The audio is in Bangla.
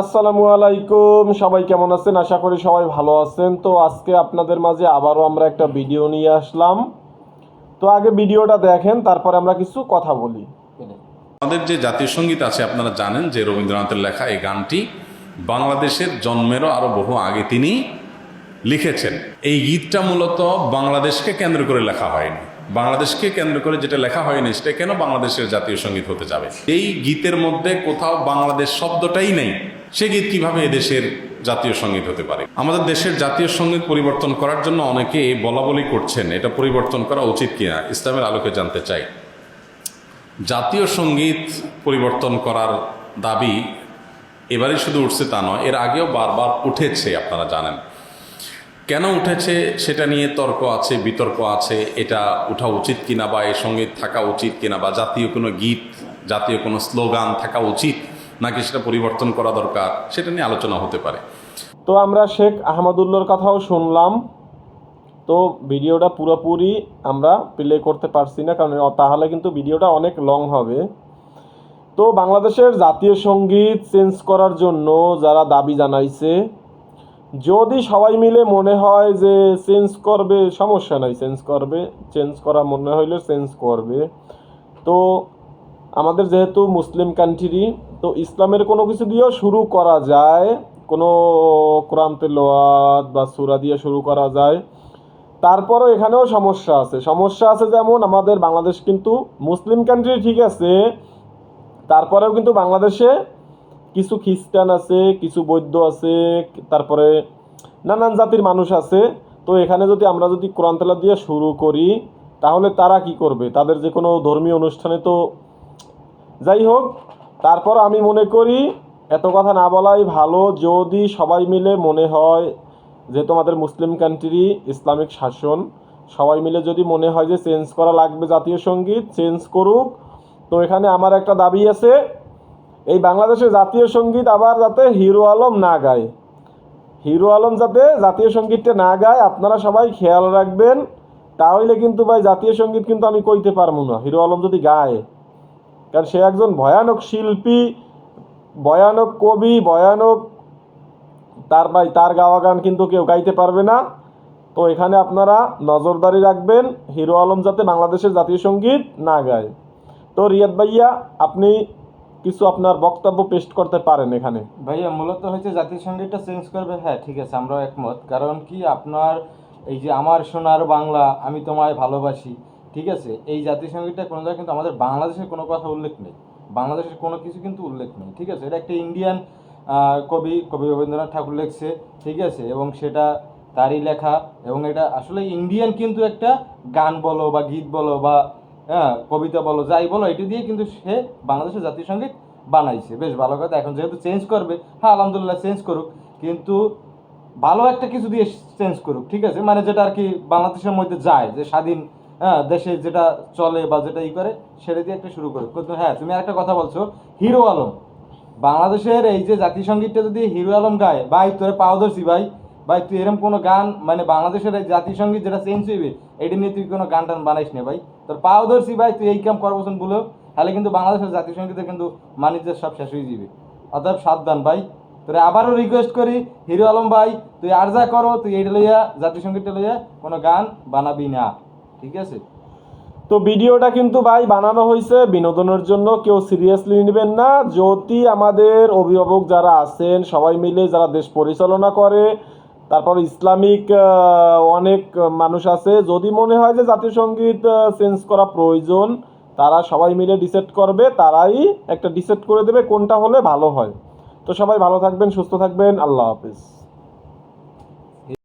আসসালামু আলাইকুম। সবাই কেমন আছেন? আশা করি সবাই ভালো আছেন। তো আজকে আপনাদের মাঝে আবারও আমরা একটা ভিডিও নিয়ে আসলাম। তো আগে ভিডিওটা দেখেন, তারপরে আমরা কিছু কথা বলি। আমাদের যে জাতীয় সংগীত আছে, আপনারা জানেন যে রবীন্দ্রনাথের লেখা এই গানটি বাংলাদেশের জন্মেরও আরও বহু আগে তিনি লিখেছেন। এই গীতটা মূলত বাংলাদেশকে কেন্দ্র করে লেখা হয়নি। বাংলাদেশকে কেন্দ্র করে যেটা লেখা হয়নি, সেটা কেন বাংলাদেশের জাতীয় সংগীত হতে যাবে? এই গীতের মধ্যে কোথাও বাংলাদেশ শব্দটাই নেই। সে গীত কীভাবে এদেশের জাতীয় সংগীত হতে পারে? আমাদের দেশের জাতীয় সংগীত পরিবর্তন করার জন্য অনেকে বলা বলি করছেন, এটা পরিবর্তন করা উচিত কিনা, ইসলামের আলোকে জানতে চাই। জাতীয় সংগীত পরিবর্তন করার দাবি এবারে শুধু উঠছে তা নয়, এর আগেও বারবার উঠেছে, আপনারা জানেন। কেন উঠেছে সেটা নিয়ে তর্ক আছে, বিতর্ক আছে, এটা উঠা উচিত কিনা বা এই সংগীত থাকা উচিত কিনা বা জাতীয় কোনো গীত, জাতীয় কোনো স্লোগান থাকা উচিত নাকি সেটা পরিবর্তন করা দরকার সেটা নিয়ে আলোচনা হতে পারে। তো আমরা শেখ আহমদুল্লোর কথাও শুনলাম। তো ভিডিওটা পুরোপুরি আমরা প্লে করতে পারছি না কারণ তাহলে কিন্তু ভিডিওটা অনেক লং হবে। তো বাংলাদেশের জাতীয় সংগীত চেঞ্জ করার জন্য যারা দাবি জানাইছে যদি সবাই মিলে মনে হয় যে চেঞ্জ করবে, সমস্যা নাই, চেঞ্জ করবে, চেঞ্জ করা মনে হইলে চেঞ্জ করবে। তো আমাদের যেহেতু মুসলিম কান্ট্রি, তো ইসলামের কোনো কিছু দিয়েও শুরু করা যায়। কোনো কোরআন তেলোয়াত বা সুরা দিয়ে শুরু করা যায়। তারপরও এখানেও সমস্যা আছে। সমস্যা আছে যেমন আমাদের বাংলাদেশ কিন্তু মুসলিম কান্ট্রি ঠিক আছে, তারপরেও কিন্তু বাংলাদেশে কিছু খ্রিস্টান আছে, কিছু বৌদ্ধ আছে, তারপরে নানান জাতির মানুষ আছে। তো এখানে যদি আমরা যদি কোরআন তেলা দিয়ে শুরু করি, তাহলে তারা কি করবে? তাদের যে কোনো ধর্মীয় অনুষ্ঠানে তো যাই হোক, তারপর আমি মনে করি, এত কথা না বলাই ভালো যদি সবাই মিলে মনে হয় যেহেতু আমাদের মুসলিম কান্ট্রি ইসলামিক শাসন, সবাই মিলে যদি মনে হয় যে চেঞ্জ করা লাগবে জাতীয় সংগীত, চেঞ্জ করুক। তো এখানে আমার একটা দাবি আছে এই বাংলাদেশের জাতীয় সংগীত আবার যাতে হিরো আলম না গায়। হিরো আলম যাতে জাতীয় সঙ্গীতটা না গায়, আপনারা সবাই খেয়াল রাখবেন। তাহলে কিন্তু ভাই জাতীয় সংগীত কিন্তু আমি কইতে পারব না। হিরো আলম যদি গায়, কারণ সে একজন ভয়ানক শিল্পী, ভয়ানক কবি, ভয়ানক তার ভাই, তার গাওয়া গান কিন্তু কেউ গাইতে পারবে না। তো এখানে আপনারা নজরদারি রাখবেন, হিরো আলম যাতে বাংলাদেশের জাতীয় সংগীত না গায়। তো রিয়াদ ভাইয়া, আপনি কিছু আপনার বক্তব্য পেস্ট করতে পারেন এখানে। ভাইয়া, মূলত হচ্ছে জাতীয় সঙ্গীতটা চেঞ্জ করবে? হ্যাঁ ঠিক আছে, আমরাও একমত। কারণ কি, আপনার এই যে আমার সোনার বাংলা, আমি তোমায় ভালোবাসি, ঠিক আছে? এই জাতীয় সঙ্গীতটা কোনো জায়গায় কিন্তু আমাদের বাংলাদেশের কোনো কথা উল্লেখ নেই। বাংলাদেশের কোনো কিছু কিন্তু উল্লেখ নেই, ঠিক আছে? এটা একটা ইন্ডিয়ান কবি কবি রবীন্দ্রনাথ ঠাকুর লিখছে, ঠিক আছে? এবং সেটা তারই লেখা, এবং এটা আসলে ইন্ডিয়ান কিন্তু একটা গান বলো বা গীত বলো বা হ্যাঁ কবিতা বলো, যাই বলো, এটি দিয়ে কিন্তু সে বাংলাদেশের জাতীয় সংগীত বানাইছে। বেশ ভালো কথা, এখন যেহেতু চেঞ্জ করবে হ্যাঁ আলহামদুলিল্লাহ চেঞ্জ করুক, কিন্তু ভালো একটা কিছু দিয়ে চেঞ্জ করুক, ঠিক আছে? মানে যেটা আর কি বাংলাদেশের মধ্যে যায়, যে স্বাধীন হ্যাঁ দেশে যেটা চলে বা যেটা ই করে, সেটা দিয়ে একটা শুরু করুক। কিন্তু হ্যাঁ তুমি আরেকটা কথা বলছো, হিরো আলম। বাংলাদেশের এই যে জাতীয় সঙ্গীতটা যদি হিরো আলম গায়, ভাই, তোরে পাও ধরছি, ভাই। ভাই, তুই এরকম কোনো গান মানে বাংলাদেশের সংগীত যেটা চেঞ্জ হইবে, এটা নিয়ে তুই কোনো গান টান বানাইস না ভাই। তোর পাও ধরছি ভাই, তুই এই কাম করবছন বলেও তাহলে কিন্তু বাংলাদেশের জাতীয় সঙ্গীতের কিন্তু মানিজ্যের সব শেষ হয়ে যাবে। অতএব সাবধান ভাই। তোরে আবারও রিকোয়েস্ট করি, হিরো আলম ভাই, তুই আর যা করো, তুই এইটা লইয়া জাতীয় সঙ্গীতটা লইয়া কোনো গান বানাবি না। ঠিক আছে? তো ভিডিওটা কিন্তু ভাই বানানো হয়েছে বিনোদনের জন্য, কেউ সিরিয়াসলি নেবেন না। যদি আমাদের অভিভাবক যারা আছেন, সবাই মিলে যারা দেশ পরিচালনা করে তারপর ইসলামিক অনেক মানুষ আছে। যদি মনে হয় যে জাতীয় সংগীত চেঞ্জ করা প্রয়োজন, তারা সবাই মিলে ডিসাইড করবে, তারাই একটা ডিসাইড করে দেবে কোনটা হলে ভালো হয়। তো সবাই ভালো থাকবেন, সুস্থ থাকবেন। আল্লাহ হাফিজ।